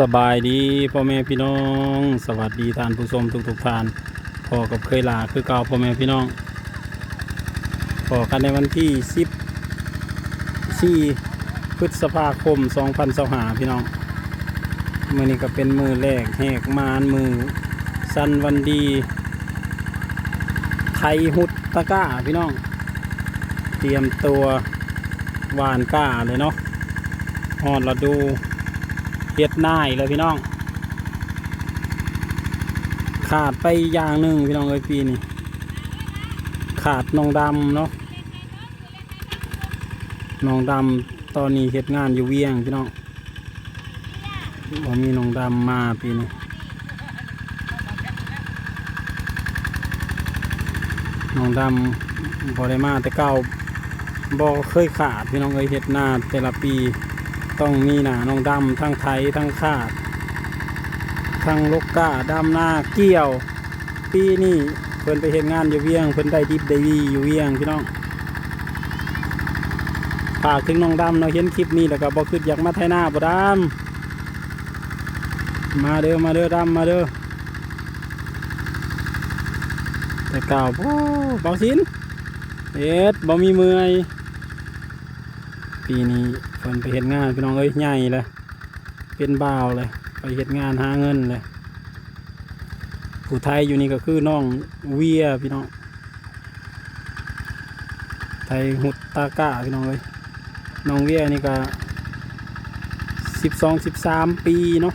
สบายดีพ่อแม่พี่น้อง สวัสดีท่านผู้ชมทุกทุกๆท่านพอกับเคยลาคือเก่าพ่อแม่พี่น้องพอกันในวันที่10 4พฤษภาคม 2025พี่น้องมื่อนี้ก็เป็นมือแรกแหกมานมือสันวันดี ไทยหุดตะก้าพี่น้อง เตรียมตัวหวานก้าเลยเนาะฮอดเราดู เฮ็ดหน้ายเลยพี่น้อง ขาดไปอย่างหนึ่งพี่น้องเอ้ยปีนี้ขาดน้องดำเนาะน้องดำตอนนี้เฮ็ดงานอยู่เวียงพี่น้องบ่มีน้องดำมาปีนี้น้องดำบ่ได้มาแต่เก่าบ่เคยขาดพี่น้องเอ้ยเฮ็ดหน้าแต่ละปี ต้องมีหนาน้องดำทั้งไทยทั้งขาด ทั้งลูกก้าดำหน้าเกี่ยว ปีนี้เพิ่นไปเห็นงานอยู่เวียงเพิ่นได้ดิบได้ดีอยู่เวียงพี่น้องฝากถึงน้องดำเนาะเห็นคลิปนี้แล้วก็บอกคืออยากมาไทยหน้าบ่ดำมาเด้อมาเด้อดำมาเด้อแต่เก่าโอ้เบาสินเอ็ดบ่มีเมื่อยปีนี้ พิ่นไปเห็นงานพี่น้องเอ้ยใหญ่เลยเป็นบ่าวเลย ไปเห็นงานหาเงินเลยผู้ไทยอยู่นี่ก็คือน้องเวียพี่น้อง ไทยหุดตาก้าพี่น้องเอ้ยน้องเวียนี่ก็สิบสองสิบสามปีเนาะ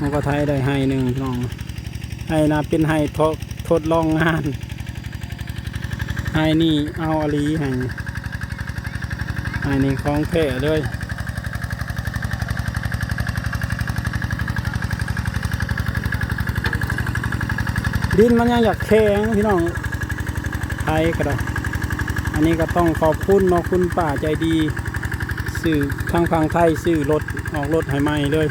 มันก็ไทยได้ให้หนึ่งพี่น้องให้นะเป็นให้ทดทดลองงานให้นี่เอาอลีให้ ให้นี่ของแท้เลยดินมันยังอยากแข็งพี่น้องไทยก็ได้อันนี้ก็ต้องขอบคุณเนาะคุณป้าใจดีซื้อทางฝั่งไทยซื้อรถออกรถให้ใหม่เลย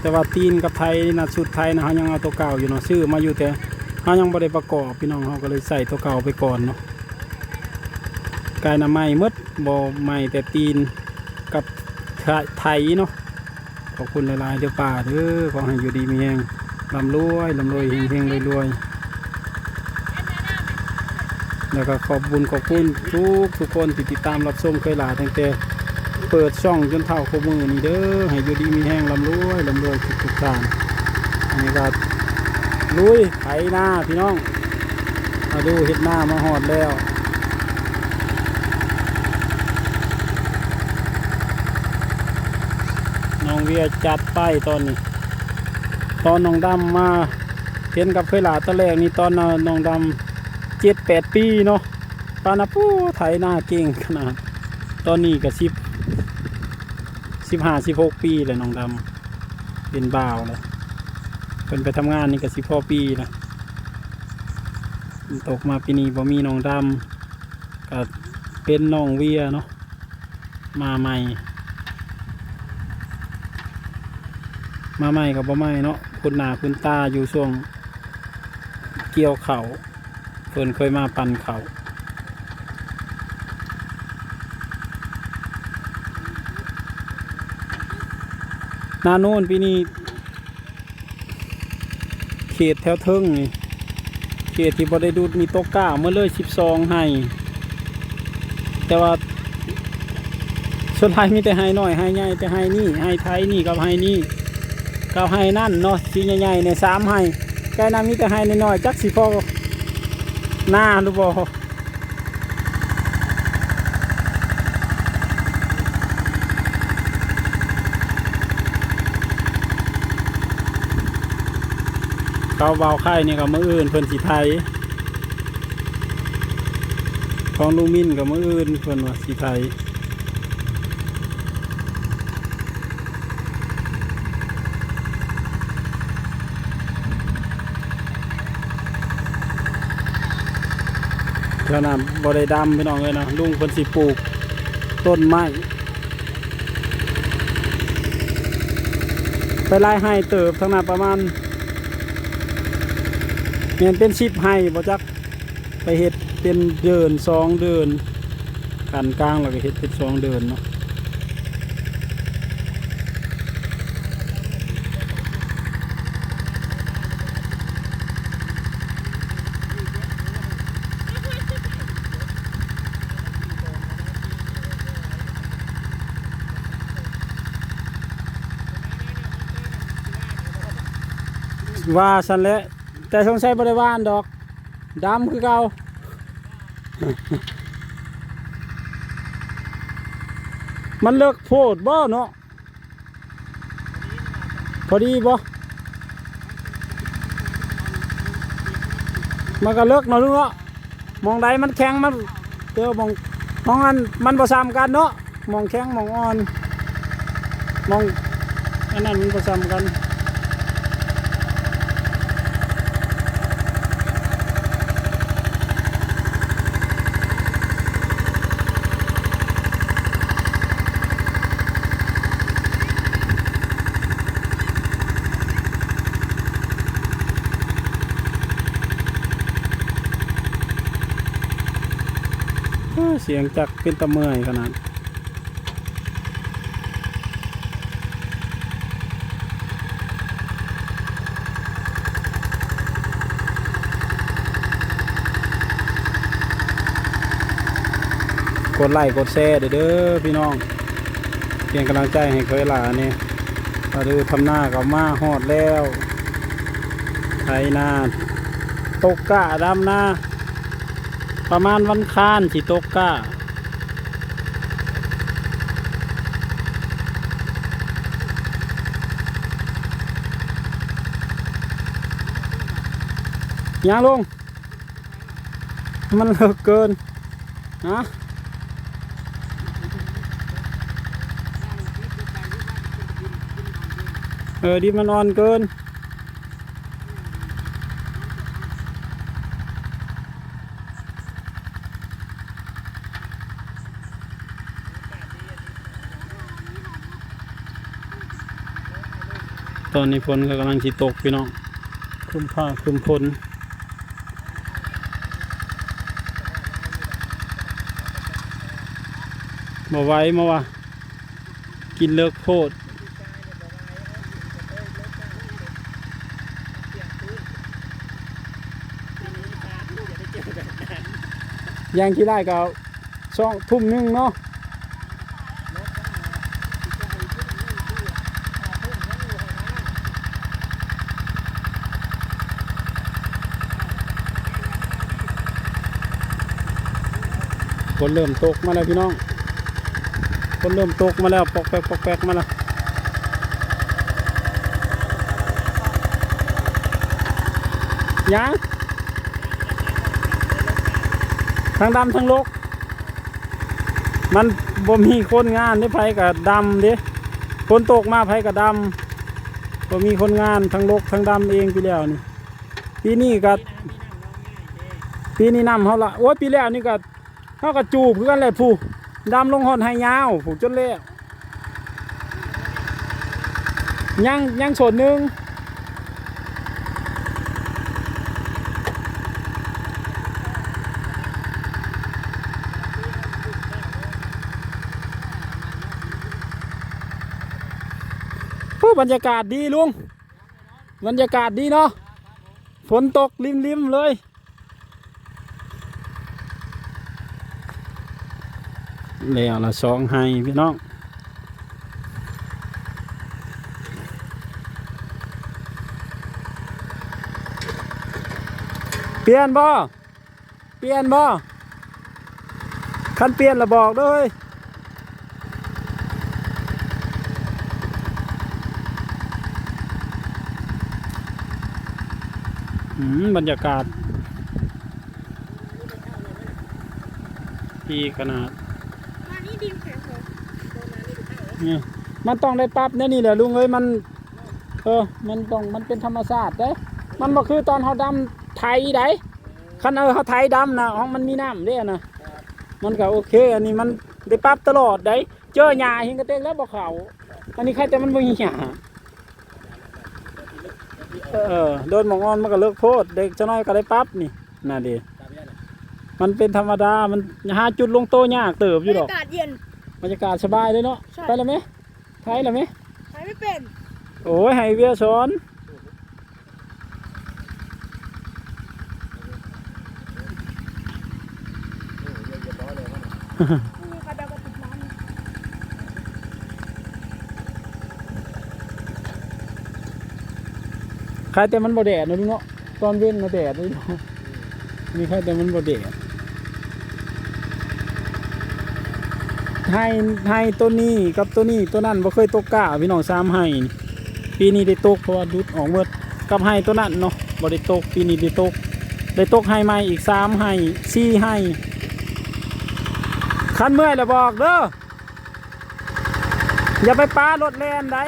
แต่ว่าตีนกับไทยนะสุดไทยนะเขายังเอาตัวเก่าอยู่เนาะซื้อมาอยู่แต่เขายังบ่ได้ประกอบพี่น้องเขาก็เลยใส่ตัวเก่าไปก่อนเนาะ กายน้ำไม้มดบ่ไม้แต่ตีนกับไถเนาะขอบคุณหลายๆเด้อป่าเด้อขอให้อยู่ดีมีแรงลำรวยลำรวยเฮงเฮงรวยรวยแล้วก็ขอบบุญขอบคุณทุกทุกคนที่ติดตามรับชมเคยหลาตั้งแต่เปิดช่องจนเท่าขมือนี่เด้อให้อยู่ดีมีแห้งลำรวยลำรวยทุกทุกทางอันนี้ก็ลุยไถหน้าพี่น้องมาดูเห็ดหน้ามาหอดแล้ว น้อง เวียจัดไปตอนนี้ ตอนน้องดำมาเห็นกับเคยหลาตะแรกนี่ตอนน้องดำเจ็ดแปดปีเนาะปานาปูไถหน้าเก่งขนาด ตอนนี้ก็สิบสิบห้าสิบหกปีเลยน้องดำเป็นบ่าวเลยเป็นไปทำงานนี่ก็สิบพ่อปีนะตกมาปีนี้บ่มีน้องดำก็เป็นน้องเวียเนาะมาใหม่ มาใหม่กับบ่ใหม่เนาะคุณหนาคุณตาอยู่ช่วงเกี่ยวเขาเพิ่นเคยมาปั่นเขาหนาโน่นปีนี้เขตแถวเทิงนี่เขตที่บ่ได้ดูดมีโต๊ะก้าเมื่อเลยสิบสองให้ แต่ว่าส่วนไทยมีแต่ให้น้อยให้ใหญ่แต่ให้นี่ให้ไทยนี่กับให้นี่ กับไห้นั่นเนาะสีใหญ่ๆในสามไห้แกน้ำมีแต่ไห้น้อยๆจักสิพอหน้าหรือบ่เขาเบาไข่นี่กับมืออื่นเพิ่นสีไทยของลูกมินกับมืออื่นเพิ่นว่าสีไทย เท่านั้นบ่ได้ดำพี่น้องเลยนะลุงเพิ่นสิปลูก ต้นไม้ไปไล่ให้เติบทั้งนั้นประมาณเงินเป็นชิปให้บ่จักไปเห็ดเป็นเดินสองเดินกันกลางแล้วก็เห็ดเป็นสองเดินเนาะ ว่าสันแหละแต่สงสัยบริวารดอกดำคือเก่ามันเลิกโพดบ่เนาะพอดีบ่มันก็เลิกเนาะลุงเนาะมองใดมันแข็งมันเจอมองมองอันมันประซ้ำกันเนาะมองแข็งมองอ่อนมองอันนั้นมันประซ้ำกัน เสียงจักเป็นตะเมื่อยขนาดกดไลค์กดแชร์เด้อพี่น้องเพียงกำลังใจให้เคยหลาเนี่ยมาดูทำหน้ากับมาหอดแล้วไทยนาตกกะดำนา ประมาณวันคานสิตกก้ายังลง มันเลิกเกินนะเออดีมันอ่อนเกิน ตอนนี้ฝนก็กำลังสิตกพี่น้องคุมผ้าคุมพลมาไว้มาว่ากินเลิกโพดยังที่ได้ก็ช่องทุ่มหนึงเนาะ นเริ่มตกมาแล้วพี่น้องฝนเริ่มตกมาแล้วปอกแปกปอกแปกมาแล้วยังทั้งดำทั้งลก มันบ่มีคนงานได้ไผกับดำเด้ฝนตกมาไผกับดำบ่มีคนงานทั้งลกทั้งดำเองปีแล้วนี่ปีนี้กับปีนี้นำเขาละโอ้ยปีแล้วนี่ก็ เขาก็จูบเพื่อนเลยผู้ดำลงหอนให้ยาวผูกจนเละยังยังส่วนหนึ่งผู้บรรยากาศดีลุง บรรยากาศดีเนาะฝนตกริมๆเลย แล้วละสองให้พี่น้องเปลี่ยนบ่เปลี่ยนบ่คันเปลี่ยนละบอกด้วยบรรยากาศดีขนาด มานี่ดินแข็งเหรอโดนมา นี่มันต้องได้ปรับแน่นี่แหละลุงเอ้ยมันเออมันต้องมันเป็นธรรมชาติเด้มันบ่คือตอนเขาดำไทยได้คันเออเขาไทยดำนะของมันมีน้ำเด้นะมันก็โอเค อันนี้มันได้ปรับตลอดได้เจอหญ้าห็นกระเตงแล้วบ่เขาอันนี้ใครแต่มันบ่มีหญ้าเออโดนหมองออนมันก็เลิกโพดเด็กจะน้อยก็ได้ปรับนี่น่ะดิมันเป็นธรรมดา มันหาจุดลงโตยากเติบอยู่หรอกยากาศเย็น บรรยากาศสบายเลยเนาะใช่ ไปแล้วไหมไปแล้วไหมใช้ไม่เป็นโอ้ยให้เวียสอนไม่มีใครเดากระติกน้ำคใครแต่มันบ่แดดเนาะลุงเนาะตอนเว้นมาแดดเลยเนาะมีใครแต่มันบ่แดด ให้ให้ตัวนี้กับตัวนี้ตัวนั้นบ่เคยตกกล้าพี่น้องสามให้ปีนี้ได้ตกเพราะว่าดุดออกเมื่อกับให้ตัวนั้นเนาะบ่ได้ตกปีนี้ได้ตกได้ตกให้ใหม่อีกสามให้สี่ให้คันเมื่อยแล้วบอกเด้ออย่าไปปารถแลนได้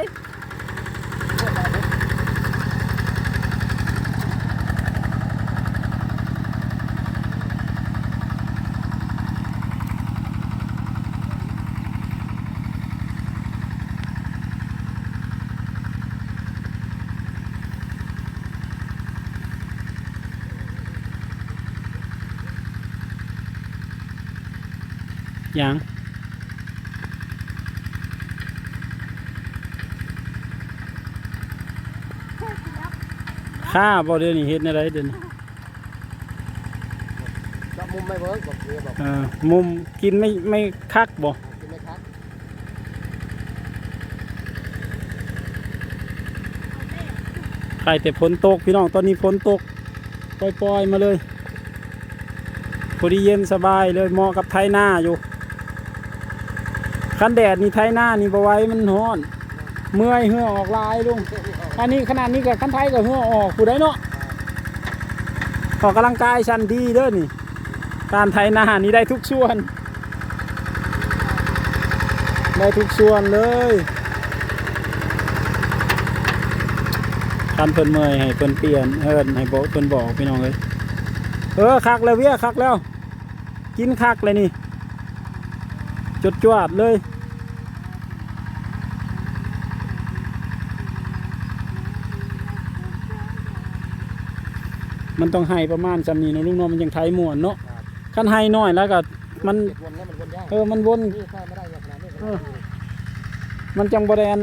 ยังข้าบ่เดี๋ยวนี้เฮ็ดอะไรเดี๋ยวนี้ก็มุมไม่เวิร์กบอกเรือบอกเออมุมกินไม่ไม่คักบ่กินไหมครับใครแต่ฝนตกพี่น้องตอนนี้ฝนตกปล่อยๆมาเลยพอดีเย็นสบายเลยเหมาะกับไทยหน้าอยู่ คันแดดนี่ไทยหน้านี่บ่ไหว้มันร้อน เมื่อยเหือออกลายลุงอันนี้ขนาดนี้กับคันไทยกับเหือออกผู้ใดเนาะออกกำลังกายชันดีเด้อนี่การไทยหน้านี่ได้ทุกส่วน ได้ทุกส่วนเลยคันเพิ่นเมื่อยให้เพิ่นเปลี่ยนเอิ้นให้บอกเพิ่นบอกพี่น้องเลยเออคักแล้วเวียคักแล้ว กินคักเลยนี่ จดจวดเลย มันต้องให้ประมาณจำนี้เนาะลุงเนาะมันยังไทยม่วนเนาะคันให้น้อยแล้วก็มันเด็กวนเนี่ยมันวนยากเออมันวนนี่ข้าไม่ได้เนี่ยขนาดนี้เออมันจังบริเวณ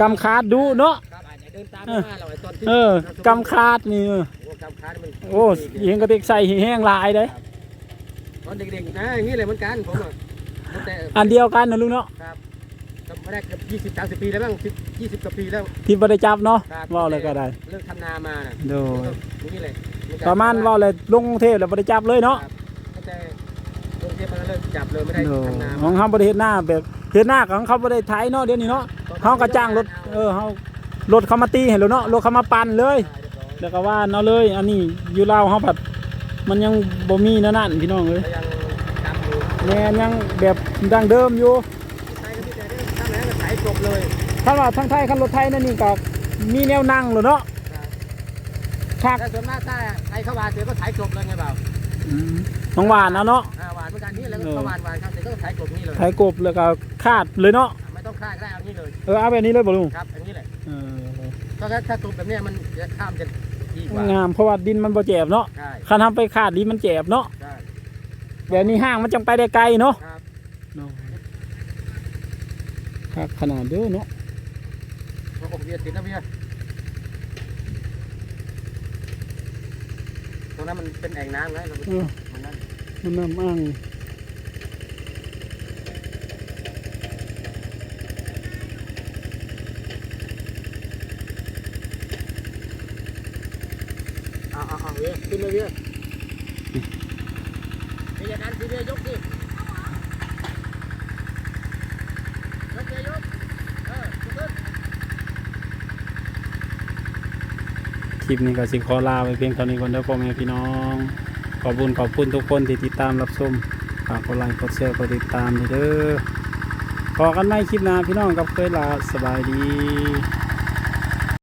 กำคาดดูเนาะครับอาจจะเดินตามมาเราไอ้ตอนที่เออกำคาดนี่เออโอ้กำคาดมันโอ้ยิงกระติกใส่แห้งหลายเลยตอนเด็กๆนะอย่างนี้เลยเหมือนกันผมอะ ตั้งแต่อันเดียวกันนะลุงเนาะครับก็ไม่ได้เกือบยี่สิบสามสิบปีแล้วบ้างสิบยี่สิบกว่าปีแล้วที่บริจับเนาะครับว่าเลยก็ได้เลิกทำนามาน่ะโดยอย่างนี้เลยประมาณว่าเลยลงกรุงเทพแล้วบริจับเลยเนาะครับตั้งแต่โรงเรียนมันก็เลิกจับเลยไม่ได้โดยทำนาของเขาบริเฮ็ดหน้าแบบเฮ็ดหน้าของเขาบริไทยเนาะเดี๋ยวนี้เนาะเขาก็จ้างรถเออเขารถเขามาตีให้เลยเนาะรถเขามาปั่นเลยเรียบร้อยแล้วก็ว่าเอาเลย อันนี้อยู่ลาวเขาแบบมันยังบ่มีแนั่นนั่นพี่น้องเลย ก็ยังจำอยู่ แม่นยังแบบดังเดิมอยู่ใช้ก็มีแต่เรื่องทำแล้วก็ขายจบเลยถ้าว่าทั้งไทยคันรถไทยนั่นนี่ก็มีแนวนั่งเลยเนาะครับคักแต่ส่วนมากถ้าใครเข้าวานเสร็จก็ขายจบเลยไงเปล่าน้องหวานเอาเนาะอ่าหวานเหมือนกันนี่แล้วก็เข้าวานหวานครับเสร็จก็ขายจบนี่เลยไทยกบแล้วก็คาดเลยเนาะไม่ต้องคาดก็ได้เอานี่เลยเออเอาแบบนี้เลยบ่ลุงครับอย่างนี้แหละเออก็ถ้าถ้าจบแบบเนี้ยมันจะข้ามจะดีกว่างามเพราะว่าดินมันบ่แจบเนาะใช่คันทำไปคาดดินมันแจบเนาะใช่ แบบนี้ห้างมันจังไปได้ไกลเนาะครับคักขนาดเด้อเนาะพอผมเรียนติดนะเพี่ยตรงนั้นมันเป็นแอ่งน้ำไงเราเออมันนั่นมันน้ำอ่างเอาเอาเอาเวียขึ้นเลยเวีย นี่อย่าดันเวียยกสิยกเวียยกเออขึ้นคลิปนี้ก็สิขอลาไปเพียงเท่านี้ก่อนเด้อพ่อแม่พี่น้อง ขอบคุณขอบคุณทุกคนที่ติดตามรับชมฝากกดไลค์กดแชร์กดติดตามเด้อพอกันใหม่คลิปหน้าพี่น้องกับเคยลาสบายดี